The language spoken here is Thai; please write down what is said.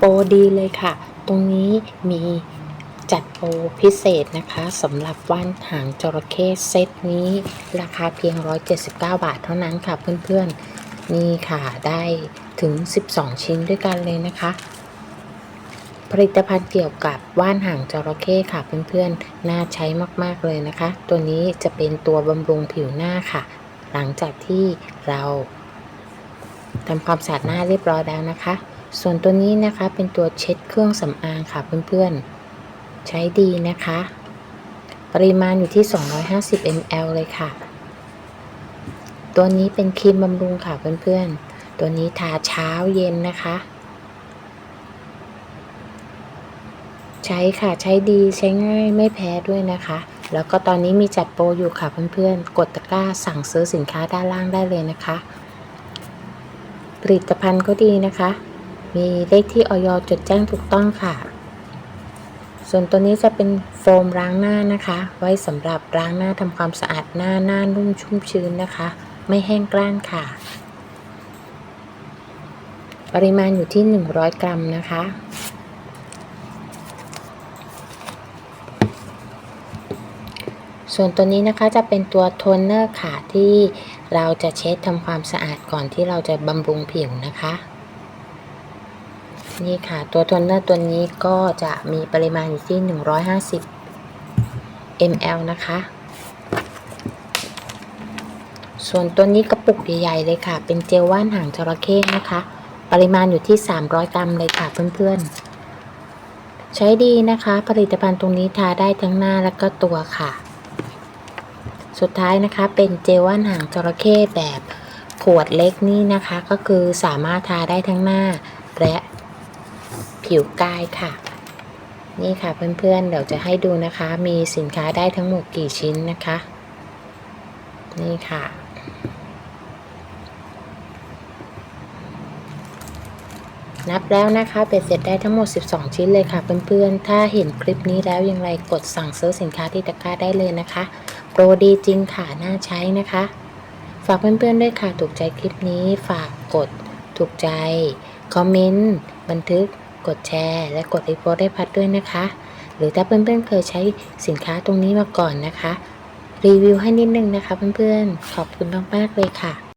โปรดีเลยค่ะ ตรงนี้มีจัดโปรพิเศษนะคะสำหรับว่านหางจระเข้เซตนี้ ราคาเพียง 179 บาทเท่านั้นค่ะเพื่อนๆ นี่ค่ะได้ถึง 12 ชิ้นด้วยกันเลยนะคะ ผลิตภัณฑ์เกี่ยวกับว่านหางจระเข้ค่ะเพื่อนๆ น่าใช้มากๆเลยนะคะ ตัวนี้จะเป็นตัวบำรุงผิวหน้าค่ะ หลังจากที่เราทำความสะอาดหน้าเรียบร้อยแล้วนะคะ ส่วนตัวนี้นะคะเป็นตัวเช็ดเครื่องสำอางค่ะเพื่อนๆ ใช้ดีนะคะ ปริมาณอยู่ที่ 250 ml เลยค่ะ ตัวนี้เป็นครีมบำรุงค่ะเพื่อนๆ ตัวนี้ทาเช้าเย็นนะคะ ใช้ค่ะใช้ดีใช้ง่ายไม่แพ้ด้วยนะคะ แล้วก็ตอนนี้มีจัดโปรอยู่ค่ะเพื่อนๆ กดตะกร้าสั่งซื้อสินค้าด้านล่างได้เลยนะคะ ผลิตภัณฑ์ก็ดีนะคะ มีเลขที่ออยจดแจ้งถูกต้องค่ะ ส่วนตัวนี้จะเป็นโฟมล้างหน้านะคะ ไว้สำหรับล้างหน้าทำความสะอาดหน้าหน้านุ่มชุ่มชื้นนะคะ ไม่แห้งกร้านค่ะ ปริมาณอยู่ที่ 100 กรัมนะคะส่วนตัวนี้นะคะจะเป็นตัวโทนเนอร์ค่ะที่เราจะเช็ดทำความสะอาดก่อนที่เราจะบำรุงผิวนะคะ นี่ค่ะ ตัวโทนเนอร์ตัวนี้ก็จะมีปริมาณอยู่ที่ 150 ml นะคะ ส่วนตัวนี้กระปุกใหญ่ๆเลยค่ะ เป็นเจลว่านหางจระเข้นะคะ ปริมาณอยู่ที่ 300 กรัมเลยค่ะเพื่อนๆ ใช้ดีนะคะ ผลิตภัณฑ์ตรงนี้ทาได้ทั้งหน้าและก็ตัวค่ะ สุดท้ายนะคะ เป็นเจลว่านหางจระเข้แบบขวดเล็กนี่นะคะ ก็คือสามารถทาได้ทั้งหน้าและ ผิวกายค่ะ นี่ค่ะเพื่อนๆเดี๋ยวจะให้ดูนะคะ มีสินค้าได้ทั้งหมดกี่ชิ้นนะคะ นี่ค่ะนับแล้วนะคะเป็ดเสร็จได้ทั้งหมด 12 ชิ้นเลยค่ะเพื่อนๆ ถ้าเห็นคลิปนี้แล้วยังไงกดสั่งซื้อสินค้าที่ตะกร้าได้เลยนะคะ โปรดีจริงค่ะน่าใช้นะคะ ฝากเพื่อนๆด้วยค่ะถูกใจคลิปนี้ ฝากกดถูกใจ คอมเมนต์ บันทึก กดแชร์ และกดรีโพสต์ได้พัดด้วยนะคะ หรือถ้าเพื่อนๆเคยใช้สินค้าตรงนี้มาก่อนนะคะ รีวิวให้นิดนึงนะคะเพื่อนๆ ขอบคุณมากๆเลยค่ะ